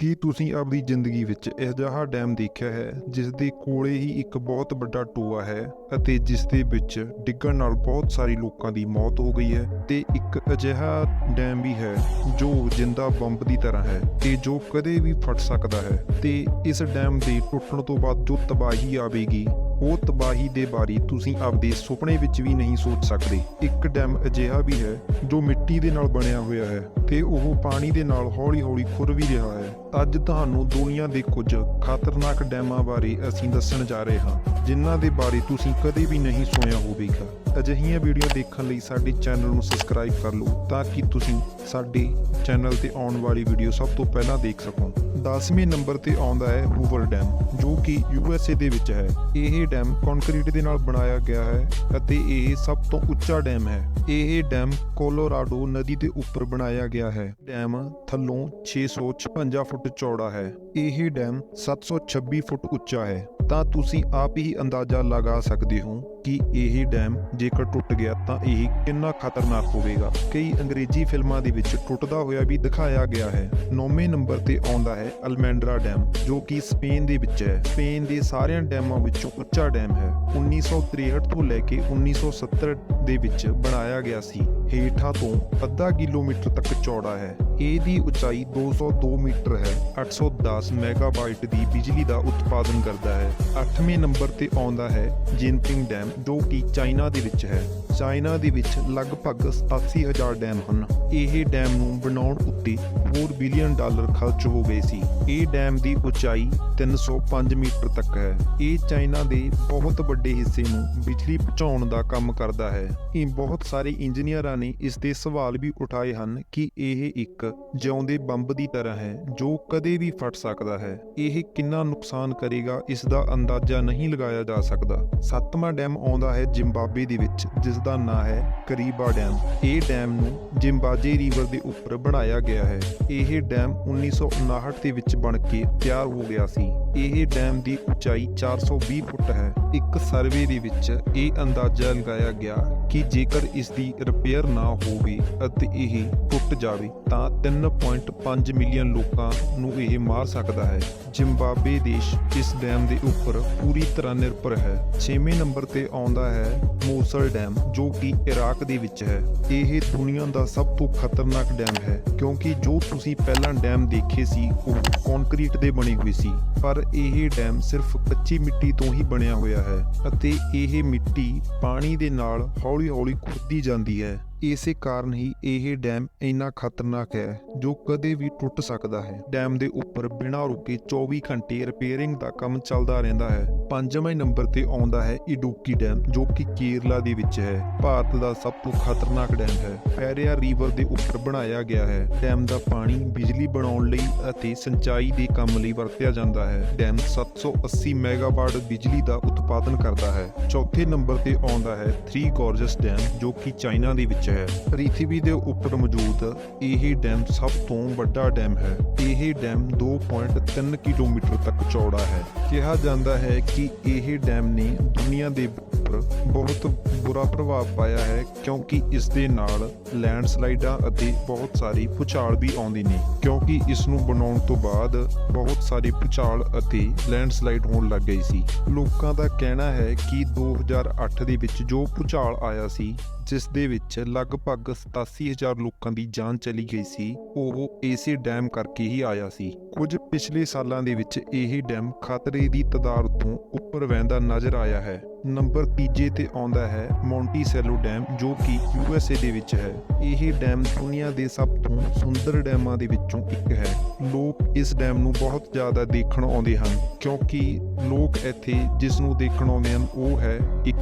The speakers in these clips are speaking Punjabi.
ਕੀ ਤੁਸੀਂ ਆਪਣੀ ਜ਼ਿੰਦਗੀ ਵਿੱਚ ਅਜਿਹਾ ਡੈਮ ਦੇਖਿਆ ਹੈ ਜਿਸ ਦੇ ਕੋਲੇ ਹੀ ਇੱਕ ਬਹੁਤ ਵੱਡਾ ਟੋਆ ਹੈ ਅਤੇ ਜਿਸ ਦੇ ਵਿੱਚ ਡਿੱਗਣ ਨਾਲ ਬਹੁਤ ਸਾਰੇ ਲੋਕਾਂ ਦੀ ਮੌਤ ਹੋ ਗਈ ਹੈ ਤੇ ਇੱਕ ਅਜਿਹਾ ਡੈਮ ਵੀ ਹੈ ਜੋ ਜਿੰਦਾ ਬੰਬ ਦੀ ਤਰ੍ਹਾਂ ਹੈ ਤੇ ਜੋ ਕਦੇ ਵੀ ਫਟ ਸਕਦਾ ਹੈ ਤੇ ਇਸ ਡੈਮ ਦੇ ਟੁੱਟਣ ਤੋਂ ਬਾਅਦ ਜੋ ਤਬਾਹੀ ਆਵੇਗੀ, ਉਹ ਤਬਾਹੀ ਦੇ ਬਾਰੇ ਤੁਸੀਂ ਆਪਦੇ ਸੁਪਨੇ ਵਿੱਚ ਵੀ ਨਹੀਂ ਸੋਚ ਸਕਦੇ। ਇੱਕ ਡੈਮ ਅਜਿਹਾ ਵੀ ਹੈ ਜੋ ਮਿੱਟੀ ਦੇ ਨਾਲ ਬਣਿਆ ਹੋਇਆ ਹੈ ਤੇ ਉਹ ਪਾਣੀ ਦੇ ਨਾਲ ਹੌਲੀ-ਹੌਲੀ ਖੁਰ ਵੀ ਰਿਹਾ ਹੈ। ਅੱਜ ਤੁਹਾਨੂੰ ਦੁਨੀਆ ਦੇ ਕੁਝ ਖਤਰਨਾਕ ਡੈਮਾਂ ਬਾਰੇ ਅਸੀਂ ਦੱਸਣ ਜਾ ਰਹੇ ਹਾਂ, ਜਿਨ੍ਹਾਂ ਦੇ ਬਾਰੇ ਤੁਸੀਂ ਕਦੇ ਵੀ ਨਹੀਂ ਸੁਣਿਆ ਹੋਵੇਗਾ। ਅਜਿਹੀਆਂ ਵੀਡੀਓ ਦੇਖਣ ਲਈ ਸਾਡੇ ਚੈਨਲ ਨੂੰ ਸਬਸਕ੍ਰਾਈਬ ਕਰ ਲਓ, ਤਾਂ ਕਿ ਤੁਸੀਂ ਸਾਡੀ ਚੈਨਲ ਤੇ ਆਉਣ ਵਾਲੀ ਵੀਡੀਓ ਸਭ ਤੋਂ ਪਹਿਲਾਂ ਦੇਖ ਸਕੋ। 10ਵੇਂ ਨੰਬਰ ਤੇ ਆਉਂਦਾ ਹੈ ਹੂਵਰ ਡੈਮ, ਜੋ ਕਿ ਯੂ ਐੱਸ ਏ ਦੇ ਵਿੱਚ ਹੈ। ਇਹ ਡੈਮ ਕੰਕਰੀਟ ਦੇ ਨਾਲ ਬਣਾਇਆ ਗਿਆ ਹੈ ਅਤੇ ਇਹ ਸਭ ਤੋਂ ਉੱਚਾ ਡੈਮ ਹੈ। ਇਹ ਡੈਮ ਕੋਲੋਰਾਡੋ ਨਦੀ ਦੇ ਉੱਪਰ ਬਣਾਇਆ ਗਿਆ ਹੈ। ਡੈਮ ਥੱਲੋਂ 656 ਫੁੱਟ ਚੌੜਾ ਹੈ। ਇਹ ਡੈਮ 726 ਫੁੱਟ ਉੱਚਾ ਹੈ। ਤਾਂ ਤੁਸੀਂ ਆਪ ਹੀ ਅੰਦਾਜ਼ਾ ਲਗਾ ਸਕਦੇ ਹੋ ਕਿ ਇਹ ਡੈਮ ਜੇਕਰ ਟੁੱਟ ਗਿਆ ਤਾਂ ਇਹ ਕਿੰਨਾ ਖਤਰਨਾਕ ਹੋਵੇਗਾ। ਕਈ ਅੰਗਰੇਜ਼ੀ ਫਿਲਮਾਂ ਦੇ ਵਿੱਚ ਟੁੱਟਦਾ ਹੋਇਆ ਵੀ ਦਿਖਾਇਆ ਗਿਆ ਹੈ। ਨੌਵੇਂ ਨੰਬਰ ਤੇ ਆਉਂਦਾ ਹੈ ਅਲਮੈਂਡਰਾ ਡੈਮ, ਜੋ ਕਿ ਸਪੇਨ ਦੇ ਵਿੱਚ ਹੈ। ਸਪੇਨ ਦੇ ਸਾਰਿਆਂ ਡੈਮਾਂ ਵਿੱਚੋਂ ਉੱਚਾ ਡੈਮ ਹੈ। 1963 ਤੋਂ ਲੈ ਕੇ 1970 ਦੇ ਵਿੱਚ ਬਣਾਇਆ ਗਿਆ ਸੀ। ਹੇਠਾਂ ਤੋਂ ਅੱਧਾ ਕਿਲੋਮੀਟਰ ਤੱਕ ਚੌੜਾ ਹੈ। ਇਹਦੀ ਉਚਾਈ 202 ਮੀਟਰ ਹੈ। 810 ਮੈਗਾਬਾਈਟ ਦੀ ਬਿਜਲੀ ਦਾ ਉਤਪਾਦਨ ਕਰਦਾ ਹੈ। 8ਵੇਂ ਨੰਬਰ ਤੇ ਆਉਂਦਾ ਹੈ ਜਿਨਪਿੰਗ ਡੈਮ, ਜੋ ਕਿ ਚਾਈਨਾ ਦੇ ਵਿੱਚ ਹੈ। ਚਾਈਨਾ ਦੇ ਵਿੱਚ ਲਗਭਗ 87000 ਡੈਮ ਹਨ। ਇਹ ਡੈਮ ਨੂੰ ਬਣਾਉਣ ਉੱਤੇ 4 ਬਿਲੀਅਨ ਡਾਲਰ ਖਰਚ ਹੋ ਗਏ ਸੀ। ਇਹ ਡੈਮ ਦੀ ਉਚਾਈ 305 ਮੀਟਰ ਤੱਕ ਹੈ। ਇਹ ਚਾਈਨਾ ਦੇ ਬਹੁਤ ਵੱਡੇ ਹਿੱਸੇ ਨੂੰ ਬਿਜਲੀ ਪਹੁੰਚਾਉਣ ਦਾ ਕੰਮ ਕਰਦਾ ਹੈ। ਇਹ ਬਹੁਤ ਸਾਰੇ ਇੰਜੀਨੀਅਰਾਂ ਨੇ ਇਸ ਦੇ ਸਵਾਲ ਵੀ ਉਠਾਏ ਹਨ ਕਿ ਇਹ ਇੱਕ ਜਿਉਂਦੇ ਬੰਬ ਦੀ ਤਰ੍ਹਾਂ ਹੈ ਜੋ ਕਦੇ ਵੀ ਫਟ ਸਕਦਾ ਹੈ। ਇਹ ਕਿੰਨਾ ਨੁਕਸਾਨ ਕਰੇਗਾ, ਇਸ ਦਾ ਅੰਦਾਜ਼ਾ ਨਹੀਂ ਲਗਾਇਆ ਜਾ ਸਕਦਾ। ਸੱਤਵਾਂ ਡੈਮ ਆਉਂਦਾ ਹੈ ਜ਼ਿੰਬਾਬਵੇ ਦੇ ਵਿੱਚ ਜਿਸ ਦਾ ਨਾਂ ਹੈ ਕਰੀਬਾ ਡੈਮ। ਇਹ ਡੈਮ ਨੂੰ ਜ਼ਿੰਬਾਬਵੇ ਰਿਵਰ ਦੇ ਉੱਪਰ ਬਣਾਇਆ ਗਿਆ ਹੈ। ਇਹ ਡੈਮ 1959 ਦੇ ਵਿੱਚ ਬਣ ਕੇ ਤਿਆਰ ਹੋ ਗਿਆ ਸੀ। ਇਹ ਡੈਮ ਦੀ ਉਚਾਈ 420 ਫੁੱਟ ਹੈ। ਇੱਕ ਸਰਵੇ ਦੇ ਵਿੱਚ ਇਹ ਅੰਦਾਜ਼ਾ ਲਗਾਇਆ ਗਿਆ ਕਿ ਜੇਕਰ ਇਸ ਦੀ ਰਿਪੇਅਰ ਨਾ ਹੋਵੇ ਅਤੇ ਇਹ ਟੁੱਟ ਜਾਵੇ ਤਾਂ 3.5 ਮਿਲੀਅਨ ਲੋਕਾਂ ਨੂੰ ਇਹ ਮਾਰ ਸਕਦਾ ਹੈ। ਜ਼ਿੰਬਾਬਵੇ ਦੇਸ਼ ਇਸ ਡੈਮ ਦੇ ਉੱਪਰ ਪੂਰੀ ਤਰ੍ਹਾਂ ਨਿਰਭਰ ਹੈ। 6ਵੇਂ ਨੰਬਰ ਤੇ ਆਉਂਦਾ ਹੈ ਮੋਸਲ ਡੈਮ, ਜੋ ਕਿ ਇਰਾਕ ਦੇ ਵਿੱਚ ਹੈ। ਇਹ ਦੁਨੀਆ ਦਾ ਸਭ ਤੋਂ ਖਤਰਨਾਕ ਡੈਮ ਹੈ, ਕਿਉਂਕਿ ਜੋ ਤੁਸੀਂ ਪਹਿਲਾਂ ਡੈਮ ਦੇਖੇ ਸੀ, ਉਹ ਕੰਕਰੀਟ ਦੇ ਬਣੇ ਹੋਏ ਸੀ। ਪਰ ਇਹ ਡੈਮ ਸਿਰਫ ਕੱਚੀ ਮਿੱਟੀ ਤੋਂ ਹੀ ਬਣਿਆ ਹੋਇਆ ਹੈ ਅਤੇ ਇਹ ਮਿੱਟੀ ਪਾਣੀ ਦੇ ਨਾਲ ਹੌਲੀ-ਹੌਲੀ ਖੁਰਦੀ ਜਾਂਦੀ ਹੈ। ਇਸੇ ਕਾਰਨ ਹੀ ਇਹ ਡੈਮ ਇੰਨਾ ਖਤਰਨਾਕ ਹੈ, ਜੋ ਕਦੇ ਵੀ ਟੁੱਟ ਸਕਦਾ ਹੈ। ਡੈਮ ਦੇ ਉੱਪਰ ਬਿਨਾਂ ਰੁਕੇ 24 ਘੰਟੇ ਰਿਪੇਅਰਿੰਗ ਦਾ ਕੰਮ ਚੱਲਦਾ ਰਹਿੰਦਾ ਹੈ। ਪੰਜਵੇਂ ਨੰਬਰ ਤੇ ਆਉਂਦਾ ਹੈ ਇਡੂਕੀ ਡੈਮ, ਜੋ ਕਿ ਕੇਰਲਾ ਦੇ ਵਿੱਚ ਹੈ। ਭਾਰਤ ਦਾ ਸਭ ਤੋਂ ਖਤਰਨਾਕ ਡੈਮ ਹੈ। ਪੈਰਿਆ ਰਿਵਰ ਦੇ ਉੱਪਰ ਬਣਾਇਆ ਗਿਆ ਹੈ। ਡੈਮ ਦਾ ਪਾਣੀ ਬਿਜਲੀ ਬਣਾਉਣ ਲਈ ਅਤੇ ਸਿੰਚਾਈ ਦੇ ਕੰਮ ਲਈ ਵਰਤਿਆ ਜਾਂਦਾ ਹੈ। ਡੈਮ 780 ਮੈਗਾਵਾਟ ਬਿਜਲੀ ਦਾ ਉਤਪਾਦਨ ਕਰਦਾ ਹੈ। ਚੌਥੇ ਨੰਬਰ ਤੇ ਆਉਂਦਾ ਹੈ ਥ੍ਰੀ ਗੋਰਜਸ ਡੈਮ, ਜੋ ਕਿ ਚਾਈਨਾ ਦੇ ਵਿੱਚ ਹੈ। ਪ੍ਰਿਥਵੀ ਦੇ ਉੱਪਰ ਮੌਜੂਦ ਇਹ ਡੈਮ ਸਭ ਤੋਂ ਵੱਡਾ ਡੈਮ ਹੈ। ਇਹ ਡੈਮ 2.3 ਕਿਲੋਮੀਟਰ ਤੱਕ ਚੌੜਾ ਹੈ। ਕਿਹਾ ਜਾਂਦਾ ਹੈ ਕਿ ਇਹ ਡੈਮ ਨੇ ਦੁਨੀਆ ਦੇ ਉੱਪਰ ਬਹੁਤ ਬੁਰਾ ਪ੍ਰਭਾਵ ਪਾਇਆ ਹੈ ਕਿਉਂਕਿ ਇਸ ਦੇ ਨਾਲ ਲੈਂਡਸਲਾਈਡਾਂ ਅਤੇ ਬਹੁਤ ਸਾਰੀ ਭੂਚਾਲ ਵੀ ਆਉਂਦੇ ਨੇ। ਕਿਉਂਕਿ ਇਸ ਨੂੰ ਬਣਾਉਣ ਤੋਂ ਬਾਅਦ ਬਹੁਤ ਸਾਰੇ ਭੂਚਾਲ ਅਤੇ ਲੈਂਡਸਲਾਈਡ ਹੋਣ ਲੱਗ ਗਈ ਸੀ। ਲੋਕਾਂ ਦਾ ਕਹਿਣਾ ਹੈ ਕਿ 2008 ਦੇ ਵਿੱਚ ਜੋ ਭੂਚਾਲ ਆਇਆ ਸੀ, ਜਿਸ ਦੇ ਵਿੱਚ ਲਗਭਗ 87000 ਲੋਕਾਂ ਦੀ ਜਾਨ ਚਲੀ ਗਈ ਸੀ, ਉਹ ਇਸੇ ਡੈਮ ਕਰਕੇ ਹੀ ਆਇਆ ਸੀ। ਕੁਝ ਪਿਛਲੇ ਸਾਲਾਂ ਦੇ ਵਿੱਚ ਇਹ ਡੈਮ ਖਤਰੇ ਦੀ ਤਦਾਰ ਤੋਂ ਉੱਪਰ ਵਹਿੰਦਾ ਨਜ਼ਰ ਆਇਆ ਹੈ। ਨੰਬਰ ਤੀਜੇ ਤੇ ਆਉਂਦਾ ਹੈ ਮੌਂਟੀਸੈਲੋ ਡੈਮ, ਜੋ ਕਿ ਯੂਐਸਏ ਦੇ ਵਿੱਚ ਹੈ। ਇਹ ਡੈਮ ਦੁਨੀਆ ਦੇ ਸਭ ਤੋਂ ਸੁੰਦਰ ਡੈਮਾਂ ਦੇ ਵਿੱਚੋਂ ਇੱਕ ਹੈ। ਲੋਕ ਇਸ ਡੈਮ ਨੂੰ ਬਹੁਤ ਜ਼ਿਆਦਾ ਦੇਖਣ ਆਉਂਦੇ ਹਨ, ਕਿਉਂਕਿ ਲੋਕ ਇੱਥੇ ਜਿਸ ਨੂੰ ਦੇਖਣ ਆਉਂਦੇ ਹਨ, ਉਹ ਹੈ ਇੱਕ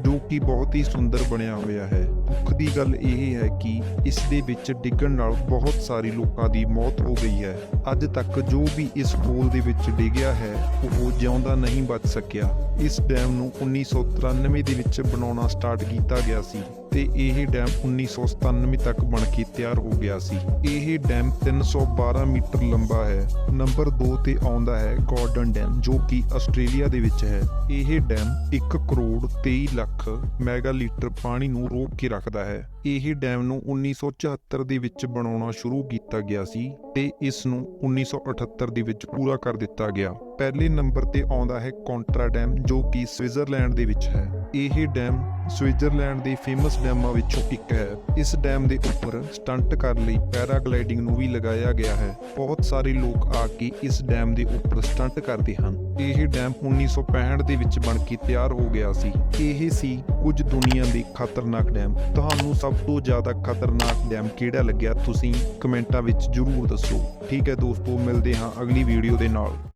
ਜੋ ਕਿ ਬਹੁਤ ਹੀ ਸੁੰਦਰ ਬਣਿਆ ਹੋਇਆ ਹੈ। ਦੁੱਖ ਦੀ ਗੱਲ ਇਹ ਹੈ ਕਿ ਇਸ ਦੇ ਵਿੱਚ ਡਿੱਗਣ ਨਾਲ ਬਹੁਤ ਸਾਰੇ ਲੋਕਾਂ ਦੀ ਮੌਤ ਹੋ ਗਈ ਹੈ। ਅੱਜ ਤੱਕ ਜੋ ਵੀ ਇਸ ਪੂਲ ਦੇ ਵਿੱਚ ਡਿੱਗਿਆ ਹੈ, ਉਹ ਜਿਉਂਦਾ ਨਹੀਂ ਬਚ ਸਕਿਆ। ਇਸ ਡੈਮ ਨੂੰ 1993 ਦੇ ਵਿੱਚ ਬਣਾਉਣਾ ਸਟਾਰਟ ਕੀਤਾ ਗਿਆ ਸੀ। ਤੇ ਇਹ ਡੈਮ 1997 ਤੱਕ ਬਣ ਕੇ ਤਿਆਰ ਹੋ ਗਿਆ ਸੀ। ਇਹ ਡੈਮ 312 ਮੀਟਰ ਲੰਬਾ ਹੈ। ਨੰਬਰ 2 ਤੇ ਆਉਂਦਾ ਹੈ ਗਾਰਡਨ ਡੈਮ, ਜੋ ਕਿ ਆਸਟ੍ਰੇਲੀਆ ਦੇ ਵਿੱਚ ਹੈ। ਇਹ dam 1 crore 23 lakh mega litre ਪਾਣੀ ਨੂੰ ਰੋਕ ਕੇ ਰੱਖਦਾ ਹੈ। ਇਹ ਡੈਮ ਨੂੰ 1974 ਦੇ ਵਿੱਚ ਬਣਾਉਣਾ ਸ਼ੁਰੂ ਕੀਤਾ ਗਿਆ ਸੀ ਤੇ ਇਸ ਨੂੰ 1978 ਦੇ ਵਿੱਚ ਪੂਰਾ ਕਰ ਦਿੱਤਾ ਗਿਆ। ਪਹਿਲੇ ਨੰਬਰ ਤੇ ਆਉਂਦਾ ਹੈ ਕੌਂਟਰਾ ਡੈਮ, ਜੋ ਕਿ ਸਵਿਟਜ਼ਰਲੈਂਡ ਦੇ ਵਿੱਚ ਹੈ। ਇਹ ਡੈਮ ਸਵਿਟਜ਼ਰਲੈਂਡ ਦੇ ਫੇਮਸ ਡੈਮਾਂ ਵਿੱਚੋਂ ਇੱਕ ਹੈ। ਇਸ ਡੈਮ ਦੇ ਉੱਪਰ ਸਟੰਟ ਕਰਨ ਲਈ ਪੈਰਾਗਲਾਈਡਿੰਗ ਨੂੰ ਵੀ ਲਗਾਇਆ ਗਿਆ ਹੈ। ਬਹੁਤ ਸਾਰੇ ਲੋਕ ਆ ਕੇ ਇਸ ਡੈਮ ਦੇ ਉੱਪਰ ਸਟੰਟ ਕਰਦੇ ਹਨ। ਇਹ ਡੈਮ 1965 ਦੇ ਵਿੱਚ ਬਣ ਕੇ ਤਿਆਰ ਹੋ ਗਿਆ ਸੀ। ਇਹ ਸੀ ਕੁਝ ਦੁਨੀਆ ਦੇ ਖਤਰਨਾਕ ਡੈਮ। ਤੁਹਾਨੂੰ ਸਭ ਤੋਂ ਜ਼ਿਆਦਾ ਖਤਰਨਾਕ ਡੈਮ ਕਿਹੜਾ ਲੱਗਿਆ? ਤੁਸੀਂ ਕਮੈਂਟਾਂ ਵਿੱਚ ਜਰੂਰ ਦੱਸੋ। ਠੀਕ ਹੈ ਦੋਸਤੋ, ਮਿਲਦੇ ਹਾਂ ਅਗਲੀ ਵੀਡੀਓ ਦੇ ਨਾਲ।